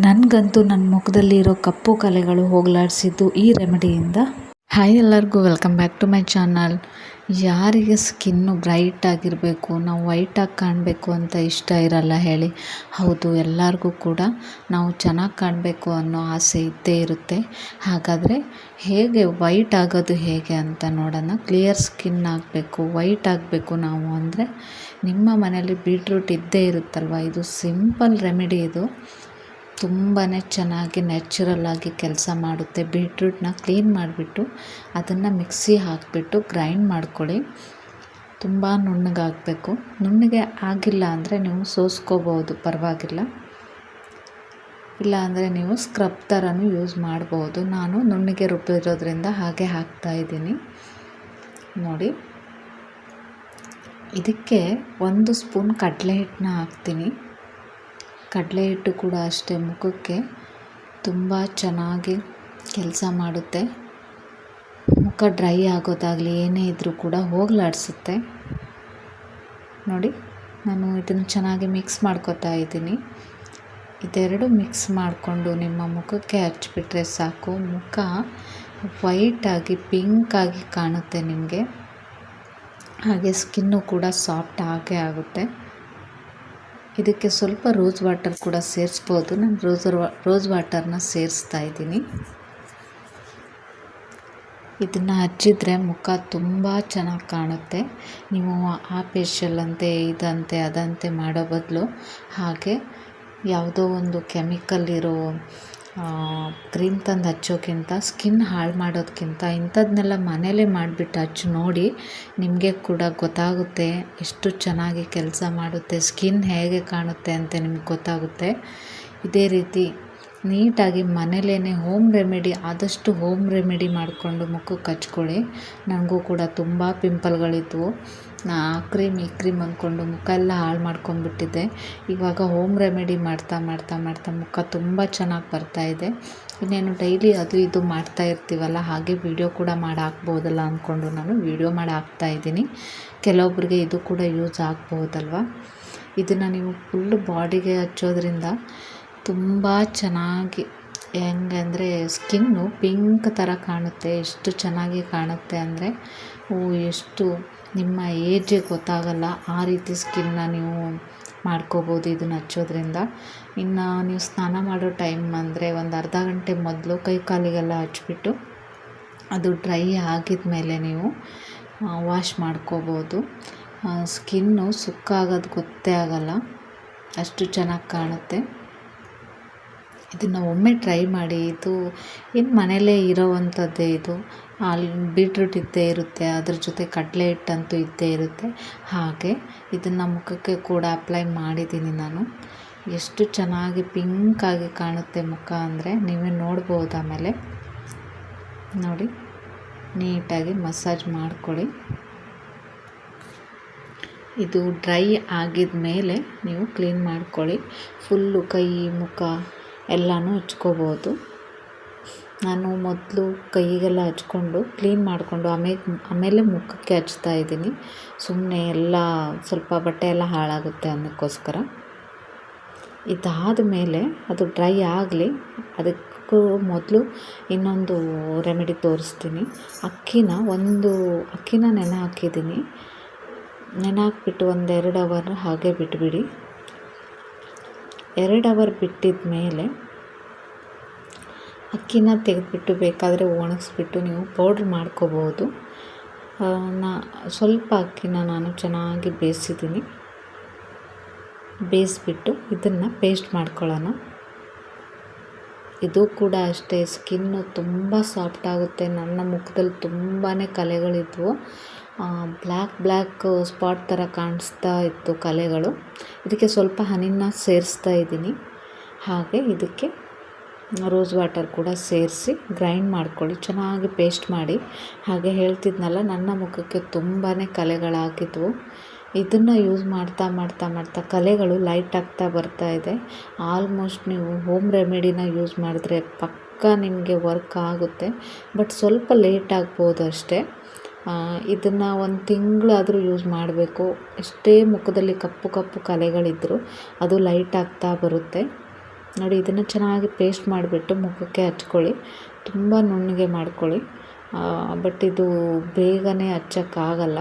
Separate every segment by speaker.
Speaker 1: ನನಗಂತೂ ನನ್ನ ಮುಖದಲ್ಲಿರೋ ಕಪ್ಪು ಕಲೆಗಳು ಹೋಗಲಾಡಿಸಿದ್ದು ಈ ರೆಮಿಡಿಯಿಂದ. ಹಾಯ್ ಎಲ್ಲರಿಗೂ welcome back to my channel ಯಾರಿಗೆ ಸ್ಕಿನ್ನು ಬ್ರೈಟ್ ಆಗಿರಬೇಕು, ನಾವು ವೈಟಾಗಿ ಕಾಣಬೇಕು ಅಂತ ಇಷ್ಟ ಇರಲ್ಲ ಹೇಳಿ. ಹೌದು, ಎಲ್ಲರಿಗೂ ಕೂಡ ನಾವು ಚೆನ್ನಾಗಿ ಕಾಣಬೇಕು ಅನ್ನೋ ಆಸೆ ಇದ್ದೇ ಇರುತ್ತೆ. ಹಾಗಾದರೆ ಹೇಗೆ ವೈಟ್ ಆಗೋದು ಹೇಗೆ ಅಂತ ನೋಡೋಣ. ಕ್ಲಿಯರ್ ಸ್ಕಿನ್ ಆಗಬೇಕು ವೈಟ್ ಆಗಬೇಕು ನಾವು ಅಂದರೆ ನಿಮ್ಮ ಮನೆಯಲ್ಲಿ ಬೀಟ್ರೂಟ್ ಇದ್ದೇ ಇರುತ್ತಲ್ವ? ಇದು ಸಿಂಪಲ್ ರೆಮಿಡಿ ಇದು. ತುಂಬಾ ಚೆನ್ನಾಗಿ ನ್ಯಾಚುರಲ್ಲಾಗಿ ಕೆಲಸ ಮಾಡುತ್ತೆ. ಬೀಟ್ರೂಟ್ನ ಕ್ಲೀನ್ ಮಾಡಿಬಿಟ್ಟು ಅದನ್ನು ಮಿಕ್ಸಿ ಹಾಕಿಬಿಟ್ಟು ಗ್ರೈಂಡ್ ಮಾಡ್ಕೊಳ್ಳಿ. ತುಂಬ ನುಣ್ಣಗಾಗಬೇಕು. ನುಣ್ಣಗೆ ಆಗಿಲ್ಲ ಅಂದರೆ ನೀವು ಸೋಸ್ಕೋಬೋದು, ಪರವಾಗಿಲ್ಲ. ಇಲ್ಲ ಅಂದರೆ ನೀವು ಸ್ಕ್ರಬ್ ಥರನೂ ಯೂಸ್ ಮಾಡ್ಬೋದು. ನಾನು ನುಣ್ಣಗೆ ರುಬ್ಬಿರೋದ್ರಿಂದ ಹಾಗೆ ಹಾಕ್ತಾಯಿದ್ದೀನಿ ನೋಡಿ. ಇದಕ್ಕೆ ಒಂದು ಸ್ಪೂನ್ ಕಡಲೆ ಹಿಟ್ಟನ್ನ ಹಾಕ್ತೀನಿ. ಕಡಲೆ ಹಿಟ್ಟು ಕೂಡ ಅಷ್ಟೇ ಮುಖಕ್ಕೆ ತುಂಬ ಚೆನ್ನಾಗಿ ಕೆಲಸ ಮಾಡುತ್ತೆ. ಮುಖ ಡ್ರೈ ಆಗೋದಾಗಲಿ ಏನೇ ಇದ್ದರೂ ಕೂಡ ಹೋಗಲಾಡಿಸುತ್ತೆ. ನೋಡಿ, ನಾನು ಇದನ್ನು ಚೆನ್ನಾಗಿ ಮಿಕ್ಸ್ ಮಾಡ್ಕೊತಾ ಇದ್ದೀನಿ. ಇದೆರಡು ಮಿಕ್ಸ್ ಮಾಡಿಕೊಂಡು ನಿಮ್ಮ ಮುಖಕ್ಕೆ ಹಚ್ಚಿಬಿಟ್ರೆ ಸಾಕು. ಮುಖ ವೈಟಾಗಿ ಪಿಂಕಾಗಿ ಕಾಣುತ್ತೆ ನಿಮಗೆ. ಹಾಗೆ ಸ್ಕಿನ್ನು ಕೂಡ ಸಾಫ್ಟ್ ಆಗೇ ಆಗುತ್ತೆ. ಇದಕ್ಕೆ ಸ್ವಲ್ಪ ರೋಸ್ ವಾಟರ್ ಕೂಡ ಸೇರಿಸ್ಬೋದು. ನಾನು ರೋಸ್ ರೋಸ್ ವಾಟರ್ನ ಸೇರಿಸ್ತಾ ಇದ್ದೀನಿ. ಇದನ್ನು ಹಚ್ಚಿದ್ರೆ ಮುಖ ತುಂಬ ಚೆನ್ನಾಗಿ ಕಾಣುತ್ತೆ. ನೀವು ಆ ಫೇಶಿಯಲ್ ಅಂತೆ, ಇದಂತೆ, ಅದಂತೆ ಮಾಡೋ ಬದಲು ಹಾಗೆ ಯಾವುದೋ ಒಂದು ಕೆಮಿಕಲ್ ಇರೋ ಕ್ರೀಮ್ ತಂದು ಹಚ್ಚೋಕ್ಕಿಂತ, ಸ್ಕಿನ್ ಹಾಳು ಮಾಡೋದಕ್ಕಿಂತ ಇಂಥದ್ದನ್ನೆಲ್ಲ ಮನೇಲೆ ಮಾಡಿಬಿಟ್ಟು ಹಚ್ಚಿ ನೋಡಿ ನಿಮಗೆ ಕೂಡ ಗೊತ್ತಾಗುತ್ತೆ ಎಷ್ಟು ಚೆನ್ನಾಗಿ ಕೆಲಸ ಮಾಡುತ್ತೆ, ಸ್ಕಿನ್ ಹೇಗೆ ಕಾಣುತ್ತೆ ಅಂತ ನಿಮ್ಗೆ ಗೊತ್ತಾಗುತ್ತೆ. ಇದೇ ರೀತಿ ನೀಟಾಗಿ ಮನೇಲೇ ಹೋಮ್ ರೆಮಿಡಿ, ಆದಷ್ಟು ಹೋಮ್ ರೆಮಿಡಿ ಮಾಡಿಕೊಂಡು ಮುಖಕ್ಕೆ ಹಚ್ಕೊಳ್ಳಿ. ನನಗೂ ಕೂಡ ತುಂಬ ಪಿಂಪಲ್ಗಳಿದ್ವು. ಆ, ಕ್ರೀಮ್ ಈ ಕ್ರೀಮ್ ಅಂದ್ಕೊಂಡು ಮುಖ ಎಲ್ಲ ಹಾಳು ಮಾಡ್ಕೊಂಡ್ಬಿಟ್ಟಿದ್ದೆ ಇವಾಗ ಹೋಮ್ ರೆಮಿಡಿ ಮಾಡ್ತಾ ಮಾಡ್ತಾ ಮಾಡ್ತಾ ಮುಖ ತುಂಬ ಚೆನ್ನಾಗಿ ಬರ್ತಾ ಇದೆ. ಇನ್ನೇನು ಡೈಲಿ ಅದು ಇದು ಮಾಡ್ತಾ ಇರ್ತೀವಲ್ಲ, ಹಾಗೆ ವೀಡಿಯೋ ಕೂಡ ಮಾಡಿ ಹಾಕ್ಬೋದಲ್ಲ ಅಂದ್ಕೊಂಡು ನಾನು ವೀಡಿಯೋ ಮಾಡಿ ಹಾಕ್ತಾ ಇದ್ದೀನಿ. ಕೆಲವೊಬ್ಬರಿಗೆ ಇದು ಕೂಡ ಯೂಸ್ ಆಗ್ಬೋದಲ್ವ? ಇದನ್ನು ನೀವು ಫುಲ್ ಬಾಡಿಗೆ ಹಚ್ಚೋದ್ರಿಂದ ತುಂಬ ಚೆನ್ನಾಗಿ ಹೆಂಗೆ ಅಂದರೆ ಸ್ಕಿನ್ನು ಪಿಂಕ್ ಥರ ಕಾಣುತ್ತೆ, ಎಷ್ಟು ಚೆನ್ನಾಗಿ ಕಾಣುತ್ತೆ ಅಂದರೆ, ಓ, ಎಷ್ಟು ನಿಮ್ಮ ಏಜೇ ಗೊತ್ತಾಗಲ್ಲ ಆ ರೀತಿ ಸ್ಕಿನ್ನ ನೀವು ಮಾಡ್ಕೋಬೋದು ಇದನ್ನು ಹಚ್ಚೋದ್ರಿಂದ ಇನ್ನು ನೀವು ಸ್ನಾನ ಮಾಡೋ ಟೈಮ್ ಅಂದರೆ ಒಂದು ಅರ್ಧ ಗಂಟೆ ಮೊದಲು ಕೈ ಕಾಲಿಗೆಲ್ಲ ಹಚ್ಚಿಬಿಟ್ಟು ಅದು ಡ್ರೈ ಆಗಿದ ಮೇಲೆ ನೀವು ವಾಶ್ ಮಾಡ್ಕೋಬೋದು. ಸ್ಕಿನ್ನು ಸುಕ್ಕಾಗೋದು ಗೊತ್ತೇ ಆಗಲ್ಲ, ಅಷ್ಟು ಚೆನ್ನಾಗಿ ಕಾಣುತ್ತೆ. ಇದನ್ನು ಒಮ್ಮೆ ಟ್ರೈ ಮಾಡಿ, ಇದು ಏನು ಮನೆಯಲ್ಲೇ ಇರೋವಂಥದ್ದೇ ಇದು. ಅಲ್ಲಿ ಬೀಟ್ರೂಟ್ ಇದ್ದೇ ಇರುತ್ತೆ, ಅದ್ರ ಜೊತೆ ಕಡಲೆ ಹಿಟ್ಟಂತೂ ಇದ್ದೇ ಇರುತ್ತೆ. ಹಾಗೆ ಇದನ್ನು ಮುಖಕ್ಕೆ ಕೂಡ ಅಪ್ಲೈ ಮಾಡಿದ್ದೀನಿ ನಾನು. ಎಷ್ಟು ಚೆನ್ನಾಗಿ ಪಿಂಕಾಗಿ ಕಾಣುತ್ತೆ ಮುಖ ಅಂದರೆ ನೀವೇ ನೋಡ್ಬೋದು ಆಮೇಲೆ. ನೋಡಿ, ನೀಟಾಗಿ ಮಸಾಜ್ ಮಾಡ್ಕೊಳ್ಳಿ. ಇದು ಡ್ರೈ ಆಗಿದ ಮೇಲೆ ನೀವು ಕ್ಲೀನ್ ಮಾಡ್ಕೊಳ್ಳಿ. ಫುಲ್ಲು ಕೈ, ಮುಖ ಎಲ್ಲನೂ ಹಚ್ಕೋಬೋದು ನಾನು ಮೊದಲು ಕೈಗೆಲ್ಲ ಹಚ್ಕೊಂಡು ಕ್ಲೀನ್ ಮಾಡಿಕೊಂಡು ಆಮೇಲೆ ಆಮೇಲೆ ಮುಖಕ್ಕೆ ಹಚ್ತಾ ಇದ್ದೀನಿ. ಸುಮ್ಮನೆ ಎಲ್ಲ ಸ್ವಲ್ಪ ಬಟ್ಟೆ ಎಲ್ಲ ಹಾಳಾಗುತ್ತೆ ಅನ್ನೋಕ್ಕೋಸ್ಕರ. ಇದಾದ ಮೇಲೆ ಅದು ಡ್ರೈ ಆಗಲಿ, ಅದಕ್ಕೂ ಮೊದಲು ಇನ್ನೊಂದು ರೆಮಿಡಿ ತೋರಿಸ್ತೀನಿ. ಅಕ್ಕಿನ ಒಂದು, ಅಕ್ಕಿನ ನೆನೆ ಹಾಕಿದ್ದೀನಿ. ನೆನೆ ಹಾಕ್ಬಿಟ್ಟು ಒಂದೆರಡು ಅವರ್ ಹಾಗೆ ಬಿಟ್ಬಿಡಿ. ಎರಡು ಅವರ್ ಬಿಟ್ಟಿದ ಮೇಲೆ ಅಕ್ಕಿನ ತೆಗೆದುಬಿಟ್ಟು ಬೇಕಾದರೆ ಒಣಗಿಸ್ಬಿಟ್ಟು ನೀವು ಪೌಡ್ರ್ ಮಾಡ್ಕೋಬೋದು. ನಾ ಸ್ವಲ್ಪ ಅಕ್ಕಿನ ನಾನು ಚೆನ್ನಾಗಿ ಬೇಯಿಸಿದ್ದೀನಿ. ಬೇಯಿಸ್ಬಿಟ್ಟು ಇದನ್ನು ಪೇಸ್ಟ್ ಮಾಡ್ಕೊಳ್ಳೋಣ. ಇದು ಕೂಡ ಅಷ್ಟೇ ಸ್ಕಿನ್ನು ತುಂಬ ಸಾಫ್ಟ್ ಆಗುತ್ತೆ. ನನ್ನ ಮುಖದಲ್ಲಿ ತುಂಬಾ ಕಲೆಗಳಿದ್ವು. ಬ್ಲ್ಯಾಕ್ ಬ್ಲ್ಯಾಕ್ ಸ್ಪಾಟ್ ಥರ ಕಾಣಿಸ್ತಾ ಇತ್ತು ಕಲೆಗಳು. ಇದಕ್ಕೆ ಸ್ವಲ್ಪ ಹನಿನ ಸೇರಿಸ್ತಾ ಇದ್ದೀನಿ. ಹಾಗೆ ಇದಕ್ಕೆ ರೋಸ್ ವಾಟರ್ ಕೂಡ ಸೇರಿಸಿ ಗ್ರೈಂಡ್ ಮಾಡ್ಕೊಳ್ಳಿ. ಚೆನ್ನಾಗಿ ಪೇಸ್ಟ್ ಮಾಡಿ. ಹಾಗೆ ಹೇಳ್ತಿದ್ನಲ್ಲ, ನನ್ನ ಮುಖಕ್ಕೆ ತುಂಬಾ ಕಲೆಗಳಾಗಿದ್ವು ಇದನ್ನು ಯೂಸ್ ಮಾಡ್ತಾ ಮಾಡ್ತಾ ಮಾಡ್ತಾ ಕಲೆಗಳು ಲೈಟ್ ಆಗ್ತಾ ಬರ್ತಾ ಇದೆ. ಆಲ್ಮೋಸ್ಟ್ ನೀವು ಹೋಮ್ ರೆಮಿಡಿನ ಯೂಸ್ ಮಾಡಿದ್ರೆ ಪಕ್ಕ ನಿಮಗೆ ವರ್ಕ್ ಆಗುತ್ತೆ. ಬಟ್ ಸ್ವಲ್ಪ ಲೇಟ್ ಆಗ್ಬೋದು ಅಷ್ಟೇ. ಇದನ್ನು ಒಂದು ತಿಂಗಳಾದರೂ ಯೂಸ್ ಮಾಡಬೇಕು. ಎಷ್ಟೇ ಮುಖದಲ್ಲಿ ಕಪ್ಪು ಕಪ್ಪು ಕಲೆಗಳಿದ್ದರೂ ಅದು ಲೈಟ್ ಆಗ್ತಾ ಬರುತ್ತೆ. ನೋಡಿ, ಇದನ್ನು ಚೆನ್ನಾಗಿ ಪೇಸ್ಟ್ ಮಾಡಿಬಿಟ್ಟು ಮುಖಕ್ಕೆ ಹಚ್ಕೊಳ್ಳಿ. ತುಂಬ ನುಣ್ಣಗೆ ಮಾಡ್ಕೊಳ್ಳಿ. ಬಟ್ ಇದು ಬೇಗನೆ ಹಚ್ಚೋಕ್ಕಾಗಲ್ಲ.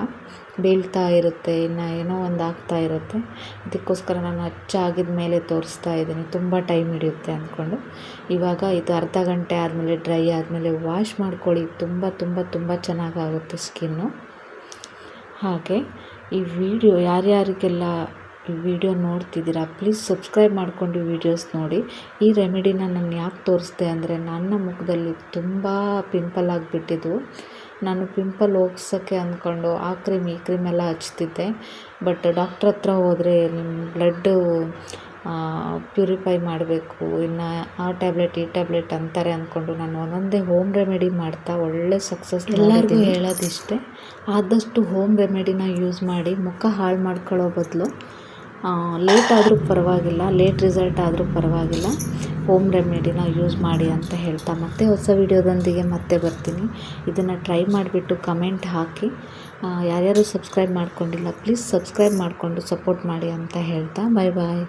Speaker 1: ಬೀಳ್ತಾ ಇರುತ್ತೆ, ಇನ್ನು ಏನೋ ಒಂದು ಆಗ್ತಾ ಇರುತ್ತೆ. ಅದಕ್ಕೋಸ್ಕರ ನಾನು ಹಚ್ಚಾಗಿದ ಮೇಲೆ ತೋರಿಸ್ತಾ ಇದ್ದೀನಿ. ತುಂಬ ಟೈಮ್ ಹಿಡಿಯುತ್ತೆ ಅಂದ್ಕೊಂಡು ಇವಾಗ ಇದು ಅರ್ಧ ಗಂಟೆ ಆದಮೇಲೆ ಡ್ರೈ ಆದಮೇಲೆ ವಾಶ್ ಮಾಡ್ಕೊಳ್ಳಿ. ತುಂಬ ತುಂಬ ತುಂಬ ಚೆನ್ನಾಗಾಗುತ್ತೆ ಸ್ಕಿನ್ನು ಹಾಗೆ ಈ ವಿಡಿಯೋ ಯಾರ್ಯಾರಿಗೆಲ್ಲ ವಿಡಿಯೋ ನೋಡ್ತಿದ್ದೀರಾ ಪ್ಲೀಸ್ ಸಬ್ಸ್ಕ್ರೈಬ್ ಮಾಡಿಕೊಂಡು ವೀಡಿಯೋಸ್ ನೋಡಿ. ಈ ರೆಮಿಡಿನ ನಾನು ಯಾಕೆ ತೋರಿಸ್ದೆ ಅಂದರೆ ನನ್ನ ಮುಖದಲ್ಲಿ ತುಂಬ ಪಿಂಪಲ್ ಆಗಿಬಿಟ್ಟಿದ್ದು. ನಾನು ಪಿಂಪಲ್ ಹೋಗ್ಸೋಕ್ಕೆ ಅಂದ್ಕೊಂಡು ಆ ಕ್ರೀಮ್ ಈ ಕ್ರೀಮ್ ಎಲ್ಲ ಹಚ್ತಿದ್ದೆ. ಬಟ್ ಡಾಕ್ಟ್ರ್ ಹತ್ರ ಹೋದರೆ ನಿಮ್ಮ ಬ್ಲಡ್ಡು ಪ್ಯೂರಿಫೈ ಮಾಡಬೇಕು. ಇನ್ನು ಆ ಟ್ಯಾಬ್ಲೆಟ್ ಈ ಟ್ಯಾಬ್ಲೆಟ್ ಅಂತಾರೆ ಅಂದ್ಕೊಂಡು ನಾನು ಒಂದೊಂದೇ ಹೋಮ್ ರೆಮಿಡಿ ಮಾಡ್ತಾ ಒಳ್ಳೆ ಸಕ್ಸಸ್ ಎಲ್ಲರಿಗೂ ಹೇಳೋದಿಷ್ಟೇ ಆದಷ್ಟು ಹೋಮ್ ರೆಮಿಡಿನ ಯೂಸ್ ಮಾಡಿ ಮುಖ ಹಾಳು ಮಾಡ್ಕೊಳ್ಳೋ ಬದಲು. ಲೇಟ್ ಆದರೂ ಪರವಾಗಿಲ್ಲ ಲೇಟ್ ರಿಸಲ್ಟ್ ಆದರೂ ಪರವಾಗಿಲ್ಲ. ಹೋಮ್ ರೆಮಿಡಿನ ಯೂಸ್ ಮಾಡಿ ಅಂತ ಹೇಳ್ತಾ ಮತ್ತೆ ಹೊಸ ವಿಡಿಯೋದೊಂದಿಗೆ ಮತ್ತೆ ಬರ್ತೀನಿ. ಇದನ್ನು ಟ್ರೈ ಮಾಡಿಬಿಟ್ಟು ಕಮೆಂಟ್ ಹಾಕಿ. ಯಾರ್ಯಾರು ಸಬ್ಸ್ಕ್ರೈಬ್ ಮಾಡ್ಕೊಂಡಿಲ್ಲ ಪ್ಲೀಸ್ ಸಬ್ಸ್ಕ್ರೈಬ್ ಮಾಡಿಕೊಂಡು ಸಪೋರ್ಟ್ ಮಾಡಿ ಅಂತ ಹೇಳ್ತಾ. ಬಾಯ್ ಬಾಯ್